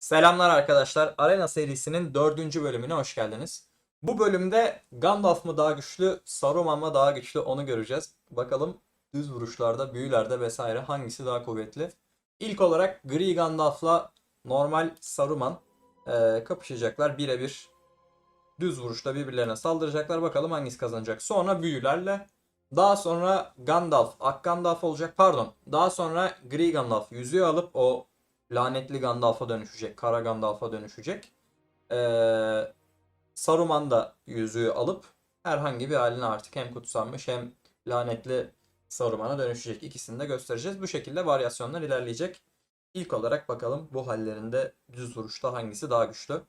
Selamlar arkadaşlar. Arena serisinin dördüncü bölümüne hoş geldiniz. Bu bölümde Gandalf mı daha güçlü, Saruman mı daha güçlü onu göreceğiz. Bakalım düz vuruşlarda, büyülerde vesaire hangisi daha kuvvetli. İlk olarak Gri Gandalf'la normal Saruman eee, kapışacaklar birebir. Düz vuruşta birbirlerine saldıracaklar. Bakalım hangisi kazanacak. Sonra büyülerle daha sonra Gandalf, Ak Gandalf olacak. Pardon. Daha sonra Gri Gandalf yüzüğü alıp o lanetli Gandalf'a dönüşecek. Kara Gandalf'a dönüşecek. Ee, Saruman da yüzüğü alıp herhangi bir haline artık hem kutsanmış hem lanetli Saruman'a dönüşecek. İkisini de göstereceğiz. Bu şekilde varyasyonlar ilerleyecek. İlk olarak bakalım bu hallerinde düz vuruşta hangisi daha güçlü.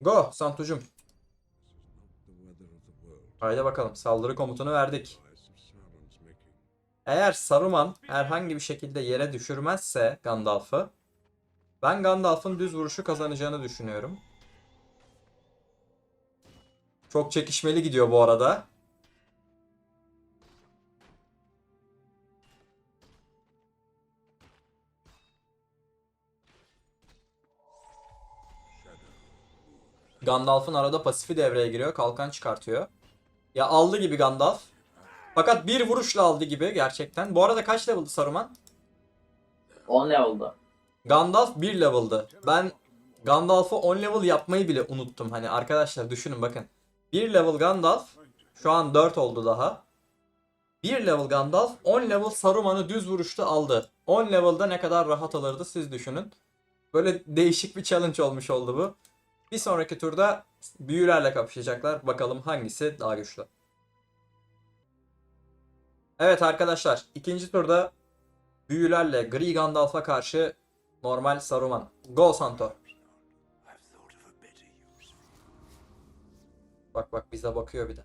Go Santucum. Haydi bakalım saldırı komutunu verdik. Eğer Saruman herhangi bir şekilde yere düşürmezse Gandalf'ı ben Gandalf'ın düz vuruşu kazanacağını düşünüyorum. Çok çekişmeli gidiyor bu arada. Gandalf'ın arada pasifi devreye giriyor. Kalkan çıkartıyor. Ya aldı gibi Gandalf. Fakat bir vuruşla aldı gibi gerçekten. Bu arada kaç level'dı Saruman? 10 level'da. Gandalf 1 level'dı. Ben Gandalf'ı 10 level yapmayı bile unuttum. Hani arkadaşlar düşünün bakın. 1 level Gandalf şu an 4 oldu daha. 1 level Gandalf 10 level Saruman'ı düz vuruşta aldı. 10 level'da ne kadar rahat alırdı siz düşünün. Böyle değişik bir challenge olmuş oldu bu. Bir sonraki turda büyülerle kapışacaklar. Bakalım hangisi daha güçlü. Evet arkadaşlar ikinci turda büyülerle Gri Gandalf'a karşı normal Saruman. Go Santo. Bak bak bize bakıyor bir de.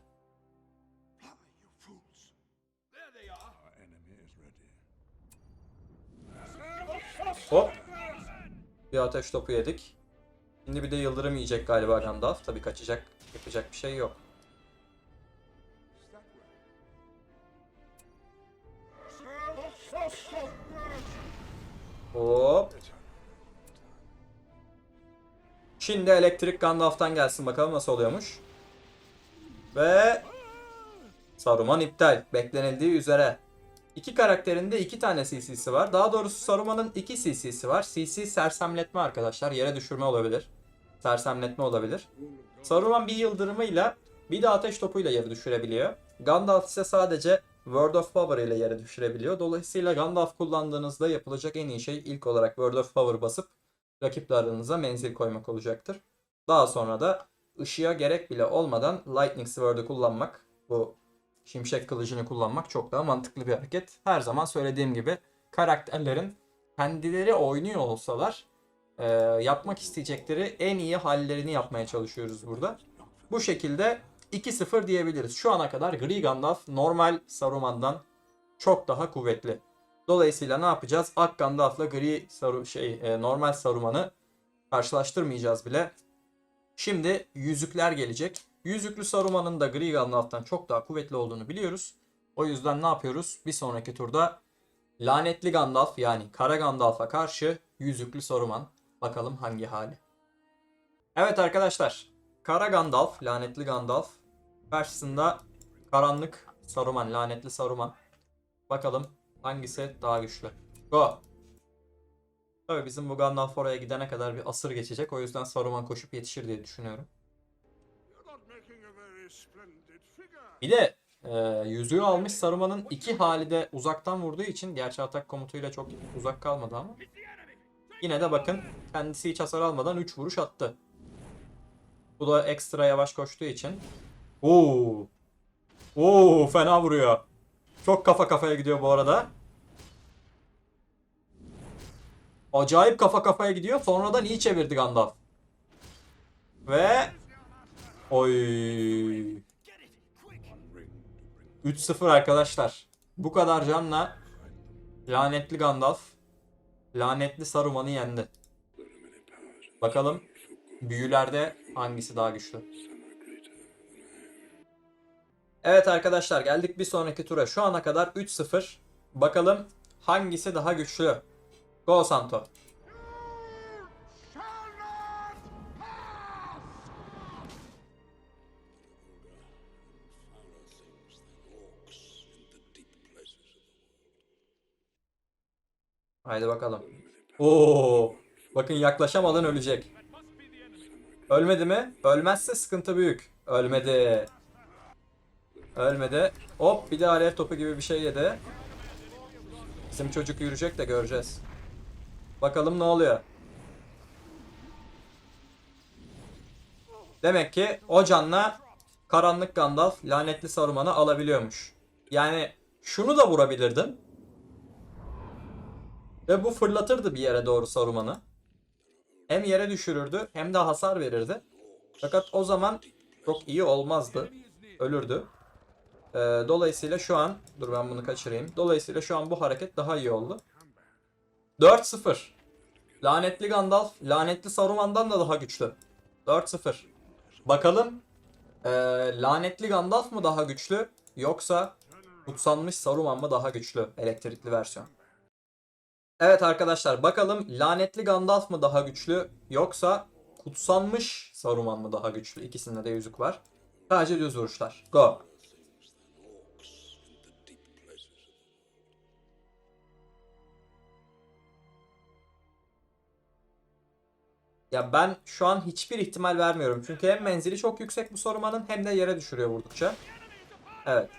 Hop. Bir ateş topu yedik. Şimdi bir de yıldırım yiyecek galiba Gandalf. Tabii kaçacak, yapacak bir şey yok. Hop. Şimdi elektrik Gandalf'tan gelsin bakalım nasıl oluyormuş. Ve Saruman iptal. Beklenildiği üzere. İki karakterinde iki tane CC'si var. Daha doğrusu Saruman'ın iki CC'si var. CC sersemletme arkadaşlar. Yere düşürme olabilir. Sersemletme olabilir. Saruman bir yıldırımıyla bir de ateş topuyla yere düşürebiliyor. Gandalf ise sadece Word of Power ile yere düşürebiliyor. Dolayısıyla Gandalf kullandığınızda yapılacak en iyi şey ilk olarak Word of Power basıp rakiple aranıza menzil koymak olacaktır. Daha sonra da ışığa gerek bile olmadan Lightning Sword'u kullanmak, bu şimşek kılıcını kullanmak çok daha mantıklı bir hareket. Her zaman söylediğim gibi karakterlerin kendileri oynuyor olsalar e, yapmak isteyecekleri en iyi hallerini yapmaya çalışıyoruz burada. Bu şekilde 2-0 diyebiliriz. Şu ana kadar Gri Gandalf normal Saruman'dan çok daha kuvvetli. Dolayısıyla ne yapacağız? Ak Gandalf'la Gri Saru şey e, normal Saruman'ı karşılaştırmayacağız bile. Şimdi yüzükler gelecek. Yüzüklü Saruman'ın da Gri Gandalf'tan çok daha kuvvetli olduğunu biliyoruz. O yüzden ne yapıyoruz? Bir sonraki turda lanetli Gandalf yani Kara Gandalf'a karşı yüzüklü Saruman. Bakalım hangi hali. Evet arkadaşlar. Kara Gandalf, lanetli Gandalf karşısında karanlık Saruman, lanetli Saruman. Bakalım hangisi daha güçlü. Go. Tabii bizim bu Gandalf oraya gidene kadar bir asır geçecek. O yüzden Saruman koşup yetişir diye düşünüyorum. Bir de e, yüzüğü almış Saruman'ın iki hali de uzaktan vurduğu için gerçi atak komutuyla çok uzak kalmadı ama. Yine de bakın kendisi hiç hasar almadan 3 vuruş attı. Bu da ekstra yavaş koştuğu için. Oo. Oo fena vuruyor. Çok kafa kafaya gidiyor bu arada. Acayip kafa kafaya gidiyor. Sonradan iyi çevirdi Gandalf. Ve Oy. 3-0 arkadaşlar. Bu kadar canla lanetli Gandalf lanetli Saruman'ı yendi. Bakalım büyülerde hangisi daha güçlü? Evet arkadaşlar geldik bir sonraki tura. Şu ana kadar 3-0. Bakalım hangisi daha güçlü? Go Santo. Haydi bakalım. Oo, bakın yaklaşamadan ölecek. Ölmedi mi? Ölmezse sıkıntı büyük. Ölmedi. Ölmedi. Hop bir de alev topu gibi bir şey yedi. Bizim çocuk yürüyecek de göreceğiz. Bakalım ne oluyor. Demek ki o canla karanlık Gandalf lanetli Saruman'ı alabiliyormuş. Yani şunu da vurabilirdim. Ve bu fırlatırdı bir yere doğru Saruman'ı. Hem yere düşürürdü hem de hasar verirdi. Fakat o zaman çok iyi olmazdı. Ölürdü. Ee, dolayısıyla şu an dur ben bunu kaçırayım. Dolayısıyla şu an bu hareket daha iyi oldu. 4-0. Lanetli Gandalf lanetli Saruman'dan da daha güçlü. 4-0. Bakalım ee, lanetli Gandalf mı daha güçlü yoksa kutsanmış Saruman mı daha güçlü elektrikli versiyon? Evet arkadaşlar bakalım lanetli Gandalf mı daha güçlü yoksa kutsanmış Saruman mı daha güçlü? İkisinde de yüzük var. Sadece düz vuruşlar. Go. Ya ben şu an hiçbir ihtimal vermiyorum. Çünkü hem menzili çok yüksek bu Saruman'ın hem de yere düşürüyor vurdukça. Evet.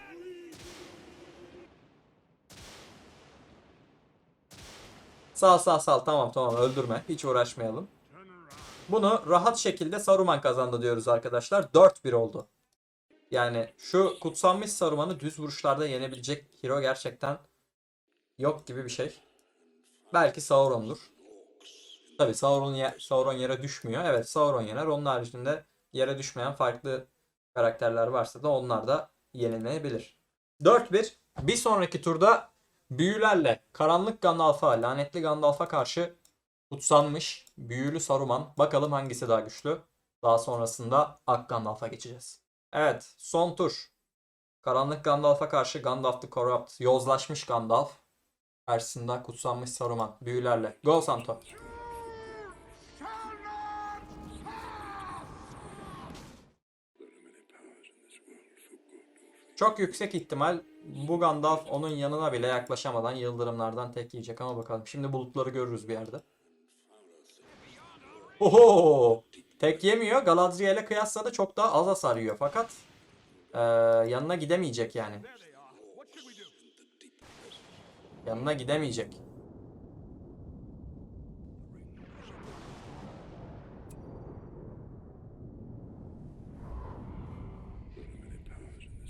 Sal sal sal tamam tamam öldürme. Hiç uğraşmayalım. Bunu rahat şekilde Saruman kazandı diyoruz arkadaşlar. 4-1 oldu. Yani şu kutsanmış Saruman'ı düz vuruşlarda yenebilecek hero gerçekten yok gibi bir şey. Belki Sauron'dur. Tabi Sauron, ye- Sauron yere düşmüyor. Evet Sauron yener. Onun haricinde yere düşmeyen farklı karakterler varsa da onlar da yenilenebilir. 4-1. Bir sonraki turda büyülerle karanlık Gandalf'a, lanetli Gandalf'a karşı kutsanmış büyülü Saruman. Bakalım hangisi daha güçlü. Daha sonrasında Ak Gandalf'a geçeceğiz. Evet son tur. Karanlık Gandalf'a karşı Gandalf the Corrupt. Yozlaşmış Gandalf. Karşısında kutsanmış Saruman. Büyülerle. Go Santo. Çok yüksek ihtimal bu Gandalf onun yanına bile yaklaşamadan yıldırımlardan tek yiyecek ama bakalım. Şimdi bulutları görürüz bir yerde. Oho! Tek yemiyor. Galadriel'e kıyasla da çok daha az hasar yiyor. Fakat eee, yanına gidemeyecek yani. Yanına gidemeyecek.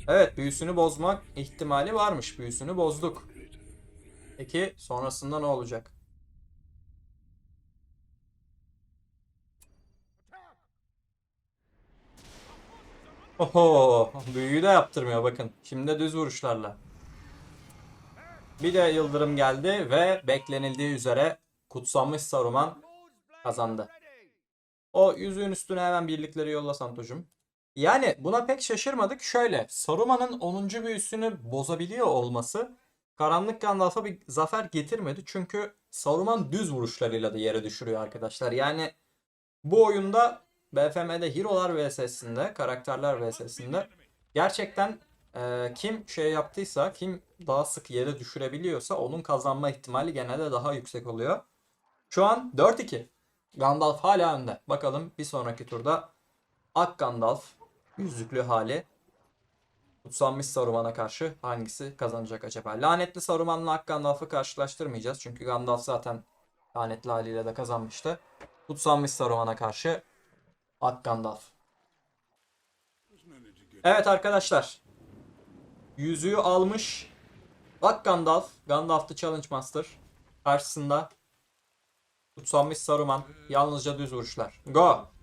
Evet büyüsünü bozmak ihtimali varmış. Büyüsünü bozduk. Peki sonrasında ne olacak? Oho büyüyü de yaptırmıyor bakın. Şimdi de düz vuruşlarla. Bir de yıldırım geldi ve beklenildiği üzere kutsanmış Saruman kazandı. O yüzüğün üstüne hemen birlikleri yolla Santocuğum. Yani buna pek şaşırmadık. Şöyle Saruman'ın 10. büyüsünü bozabiliyor olması Karanlık Gandalf'a bir zafer getirmedi. Çünkü Saruman düz vuruşlarıyla da yere düşürüyor arkadaşlar. Yani bu oyunda BFM'de Hero'lar vs'sinde, karakterler vs'sinde gerçekten e, kim şey yaptıysa, kim daha sık yere düşürebiliyorsa onun kazanma ihtimali genelde daha yüksek oluyor. Şu an 4-2. Gandalf hala önde. Bakalım bir sonraki turda Ak Gandalf yüzüklü hali Kutsanmış Saruman'a karşı hangisi kazanacak acaba? Lanetli Saruman'la Ak Gandalf'ı karşılaştırmayacağız. Çünkü Gandalf zaten lanetli haliyle de kazanmıştı. Kutsanmış Saruman'a karşı Ak Gandalf. Evet arkadaşlar. Yüzüğü almış Ak Gandalf, Gandalf the Challenge Master karşısında Kutsanmış Saruman yalnızca düz vuruşlar. Go!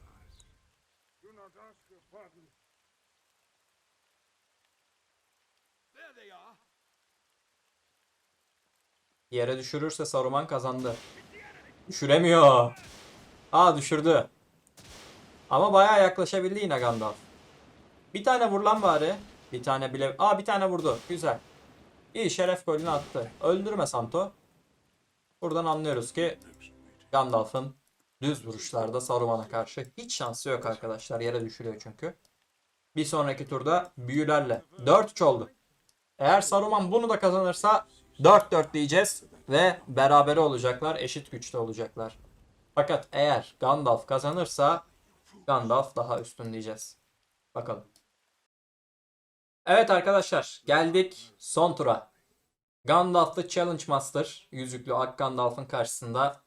Yere düşürürse Saruman kazandı. Düşüremiyor. Aa düşürdü. Ama bayağı yaklaşabildi yine Gandalf. Bir tane vur lan bari. Bir tane bile... Aa bir tane vurdu. Güzel. İyi şeref golünü attı. Öldürme Santo. Buradan anlıyoruz ki Gandalf'ın düz vuruşlarda Saruman'a karşı hiç şansı yok arkadaşlar. Yere düşürüyor çünkü. Bir sonraki turda büyülerle. 4-3 oldu. Eğer Saruman bunu da kazanırsa 4-4 diyeceğiz ve berabere olacaklar, eşit güçte olacaklar. Fakat eğer Gandalf kazanırsa Gandalf daha üstün diyeceğiz. Bakalım. Evet arkadaşlar geldik son tura. Gandalf'lı Challenge Master yüzüklü Ak Gandalf'ın karşısında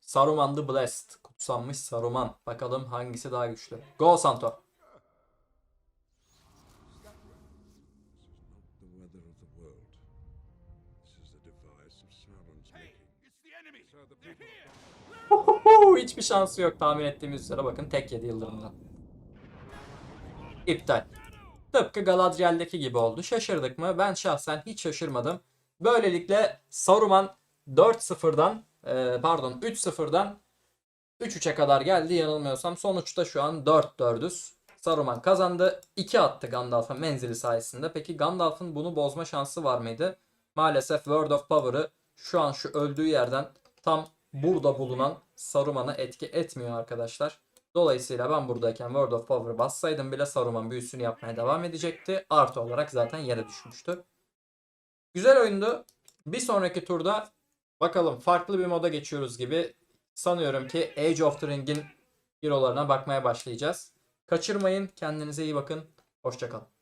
Saruman the Blessed kutsanmış Saruman. Bakalım hangisi daha güçlü. Go Santo. Hiçbir şansı yok tahmin ettiğimiz üzere. Bakın tek yedi yıldırımdan. İptal. Tıpkı Galadriel'deki gibi oldu. Şaşırdık mı? Ben şahsen hiç şaşırmadım. Böylelikle Saruman 4-0'dan e, pardon 3-0'dan 3-3'e kadar geldi yanılmıyorsam. Sonuçta şu an 4-4'üz. Saruman kazandı. 2 attı Gandalf'a menzili sayesinde. Peki Gandalf'ın bunu bozma şansı var mıydı? Maalesef Word of Power'ı şu an şu öldüğü yerden tam burada bulunan Saruman'a etki etmiyor arkadaşlar. Dolayısıyla ben buradayken Word of Power bassaydım bile Saruman büyüsünü yapmaya devam edecekti. Artı olarak zaten yere düşmüştü. Güzel oyundu. Bir sonraki turda bakalım farklı bir moda geçiyoruz gibi. Sanıyorum ki Age of the Ring'in hero'larına bakmaya başlayacağız. Kaçırmayın. Kendinize iyi bakın. Hoşçakalın.